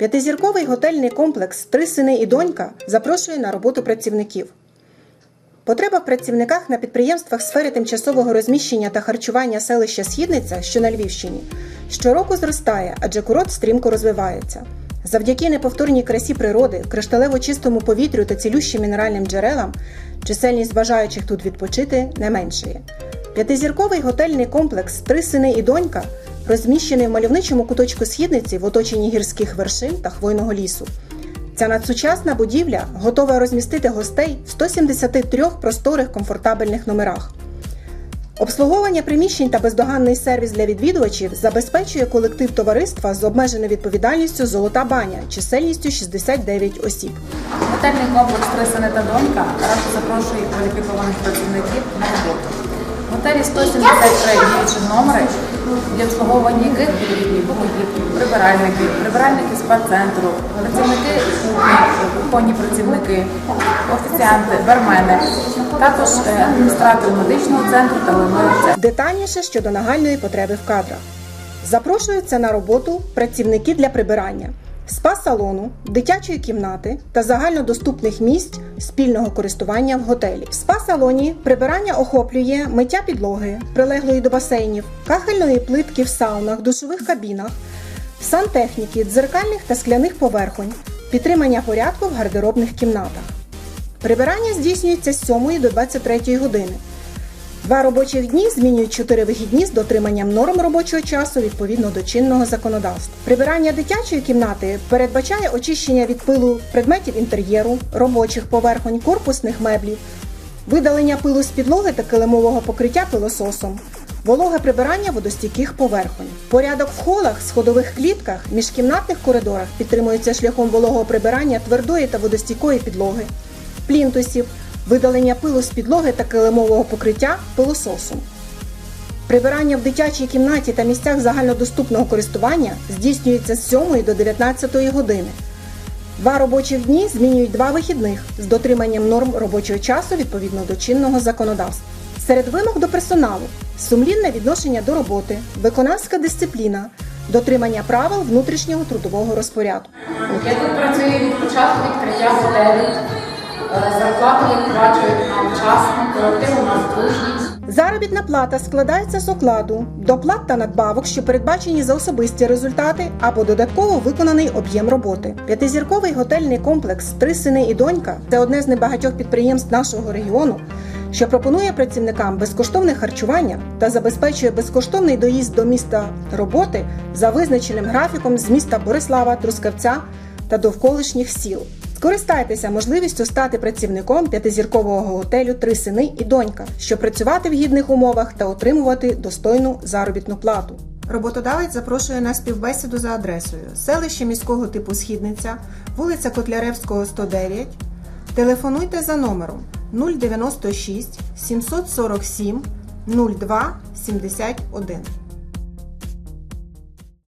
П'ятизірковий готельний комплекс Три сини і донька запрошує на роботу працівників. Потреба в працівниках на підприємствах сфери тимчасового розміщення та харчування селища Східниця, що на Львівщині, щороку зростає, адже курорт стрімко розвивається. Завдяки неповторній красі природи, кришталево чистому повітрю та цілющим мінеральним джерелам, чисельність бажаючих тут відпочити не меншає. П'ятизірковий готельний комплекс Три сини і донька розміщений в мальовничому куточку східниці в оточенні гірських вершин та хвойного лісу. Ця надсучасна будівля готова розмістити гостей в 173 просторих комфортабельних номерах. Обслуговування приміщень та бездоганний сервіс для відвідувачів забезпечує колектив товариства з обмеженою відповідальністю Золота баня чисельністю 69 осіб. Готельний комплекс «Три сини та донька» радо запрошує кваліфікованих працівників на роботу. В готелі 173 діючі номери, для обслуговування яких відповідні покоївки, прибиральники, прибиральники спа-центру, працівники кухні, кухонні працівники, офіціанти, бармени, також адміністратори адміністратор медичного центру та головний. Детальніше щодо нагальної потреби в кадрах. Запрошуються на роботу працівники для прибирання, спа-салону, дитячої кімнати та загальнодоступних місць спільного користування в готелі. В спа-салоні прибирання охоплює миття підлоги, прилеглої до басейнів, кахельної плитки в саунах, душових кабінах, сантехніки, дзеркальних та скляних поверхонь, підтримання порядку в гардеробних кімнатах. Прибирання здійснюється з 7 до 23 години. Два робочих дні змінюють чотири вихідні з дотриманням норм робочого часу відповідно до чинного законодавства. Прибирання дитячої кімнати передбачає очищення від пилу предметів інтер'єру, робочих поверхонь, корпусних меблів, видалення пилу з підлоги та килимового покриття пилососом, вологе прибирання водостійких поверхонь. Порядок в холах, сходових клітках, міжкімнатних коридорах підтримується шляхом вологого прибирання твердої та водостійкої підлоги, плінтусів, видалення пилу з підлоги та килимового покриття пилососом. Прибирання в дитячій кімнаті та місцях загальнодоступного користування здійснюється з 7 до 19 години. Два робочих дні змінюють два вихідних з дотриманням норм робочого часу відповідно до чинного законодавства. Серед вимог до персоналу сумлінне відношення до роботи, виконавська дисципліна, дотримання правил внутрішнього трудового розпорядку. Я тут працюю від початку відкриття готелю. Зарплату виплачують нам вчасно, колектив у нас дружній. Заробітна плата складається з окладу, доплат та надбавок, що передбачені за особисті результати або додатково виконаний об'єм роботи. П'ятизірковий готельний комплекс Три сини і донька це одне з небагатьох підприємств нашого регіону, що пропонує працівникам безкоштовне харчування та забезпечує безкоштовний доїзд до міста роботи за визначеним графіком з міста Борислава, Трускавця та довколишніх сіл. Скористайтеся можливістю стати працівником п'ятизіркового готелю Три сини і донька, щоб працювати в гідних умовах та отримувати достойну заробітну плату. Роботодавець запрошує на співбесіду за адресою селище міського типу Східниця, вулиця Котляревського, 109. Телефонуйте за номером 096 747 02 71.